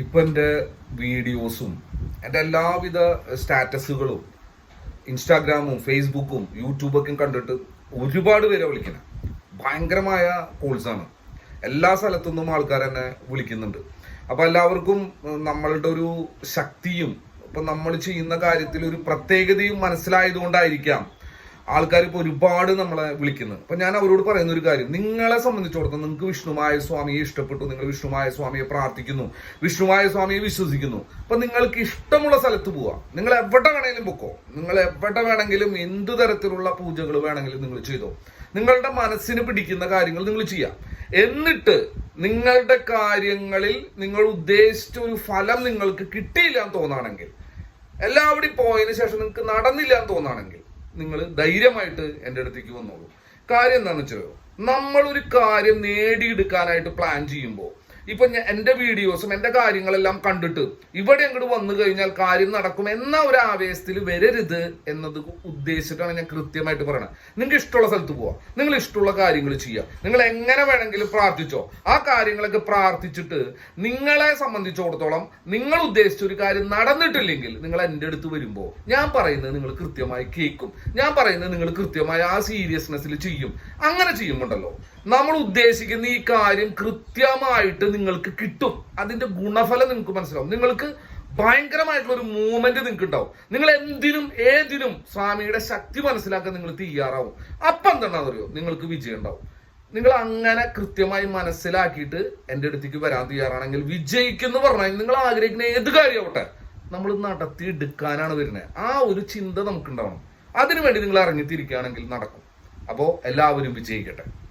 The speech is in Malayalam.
ഇപ്പൊ എന്റെ വീഡിയോസും എന്റെ എല്ലാവിധ സ്റ്റാറ്റസുകളും ഇൻസ്റ്റാഗ്രാമും ഫേസ്ബുക്കും യൂട്യൂബൊക്കെ കണ്ടിട്ട് ഒരുപാട് പേരെ വിളിക്കണം. ഭയങ്കരമായ കോൾസാണ്. എല്ലാ സ്ഥലത്തുനിന്നും ആൾക്കാർ എന്നെ വിളിക്കുന്നുണ്ട്. അപ്പോൾ എല്ലാവർക്കും നമ്മളുടെ ഒരു ശക്തിയും ഇപ്പം നമ്മൾ ചെയ്യുന്ന കാര്യത്തിൽ ഒരു പ്രത്യേകതയും മനസ്സിലായതുകൊണ്ടായിരിക്കാം ആൾക്കാർ ഇപ്പോൾ ഒരുപാട് നമ്മളെ വിളിക്കുന്നത്. അപ്പൊ ഞാൻ അവരോട് പറയുന്ന ഒരു കാര്യം. നിങ്ങളെ സംബന്ധിച്ചിടത്തോളം നിങ്ങൾക്ക് വിഷ്ണുമായ സ്വാമിയെ ഇഷ്ടപ്പെട്ടു. നിങ്ങൾ വിഷ്ണുമായ സ്വാമിയെ പ്രാർത്ഥിക്കുന്നു. വിഷ്ണുമായ സ്വാമിയെ വിശ്വസിക്കുന്നു. അപ്പൊ നിങ്ങൾക്ക് ഇഷ്ടമുള്ള സ്ഥലത്ത് പോവാം. നിങ്ങൾ എവിടെ വേണമെങ്കിലും പൊക്കോ. നിങ്ങൾ എവിടെ വേണമെങ്കിലും എന്ത് തരത്തിലുള്ള പൂജകൾ വേണമെങ്കിലും നിങ്ങൾ ചെയ്തോ. നിങ്ങളുടെ മനസ്സിന് പിടിക്കുന്ന കാര്യങ്ങൾ നിങ്ങൾ ചെയ്യാം. എന്നിട്ട് നിങ്ങളുടെ കാര്യങ്ങളിൽ നിങ്ങൾ ഉദ്ദേശിച്ച ഒരു ഫലം നിങ്ങൾക്ക് കിട്ടിയില്ല എന്ന് തോന്നുകയാണെങ്കിൽ എല്ലാവിടെയും പോയതിനു ശേഷം നിങ്ങൾക്ക് നടന്നില്ല എന്ന് തോന്നുകയാണെങ്കിൽ നിങ്ങൾ ധൈര്യമായിട്ട് എന്റെ അടുത്തേക്ക് വന്നോളൂ. കാര്യം എന്താണെന്ന് വെച്ചാൽ നമ്മളൊരു കാര്യം നേടിയെടുക്കാനായിട്ട് പ്ലാൻ ചെയ്യുമ്പോൾ ഇപ്പൊ എന്റെ വീഡിയോസും എന്റെ കാര്യങ്ങളെല്ലാം കണ്ടിട്ട് ഇവിടെ അങ്ങോട്ട് വന്നു കഴിഞ്ഞാൽ കാര്യം നടക്കും എന്ന ഒരു ആവേശത്തിൽ വരരുത് എന്നത് ഉദ്ദേശിച്ചിട്ടാണ് ഞാൻ കൃത്യമായിട്ട് പറയണത്. നിങ്ങൾക്ക് ഇഷ്ടമുള്ള സ്ഥലത്ത് പോവാം. നിങ്ങൾ ഇഷ്ടമുള്ള കാര്യങ്ങൾ ചെയ്യാം. നിങ്ങൾ എങ്ങനെ വേണമെങ്കിലും പ്രാർത്ഥിച്ചോ. ആ കാര്യങ്ങളൊക്കെ പ്രാർത്ഥിച്ചിട്ട് നിങ്ങളെ സംബന്ധിച്ചിടത്തോളം നിങ്ങൾ ഉദ്ദേശിച്ച ഒരു കാര്യം നടന്നിട്ടില്ലെങ്കിൽ നിങ്ങൾ എന്റെ അടുത്ത് വരുമ്പോൾ ഞാൻ പറയുന്നത് നിങ്ങൾ കൃത്യമായി കേൾക്കും ഞാൻ പറയുന്നത് നിങ്ങൾ കൃത്യമായി ആ സീരിയസ്നെസ്സിൽ ചെയ്യും. അങ്ങനെ ചെയ്യുമ്പോണ്ടല്ലോ. നമ്മൾ ഉദ്ദേശിക്കുന്ന ഈ കാര്യം കൃത്യമായിട്ട് നിങ്ങൾക്ക് കിട്ടും. അതിന്റെ ഗുണഫലം നിങ്ങൾക്ക് മനസ്സിലാവും. നിങ്ങൾക്ക് ഭയങ്കരമായിട്ടുള്ള ഒരു മൂവ്മെന്റ് നിങ്ങൾക്ക് ഉണ്ടാവും. നിങ്ങൾ എന്തിനും ഏതിനും സ്വാമിയുടെ ശക്തി മനസ്സിലാക്കാൻ നിങ്ങൾ തയ്യാറാവും. അപ്പം തന്നെ അതറിയോ? നിങ്ങൾക്ക് വിജയം ഉണ്ടാവും. നിങ്ങൾ അങ്ങനെ കൃത്യമായി മനസ്സിലാക്കിയിട്ട് എന്റെ അടുത്തേക്ക് വരാൻ തയ്യാറാണെങ്കിൽ വിജയിക്കുന്നു പറഞ്ഞാൽ നിങ്ങൾ ആഗ്രഹിക്കുന്ന ഏത് കാര്യമാവട്ടെ നമ്മൾ നടത്തി എടുക്കാനാണ് വരുന്നത്. ആ ഒരു ചിന്ത നമുക്കുണ്ടാവണം. അതിനുവേണ്ടി നിങ്ങൾ ഇറങ്ങിത്തിരിക്കുകയാണെങ്കിൽ നടക്കും. അപ്പോൾ എല്ലാവരും വിജയിക്കട്ടെ.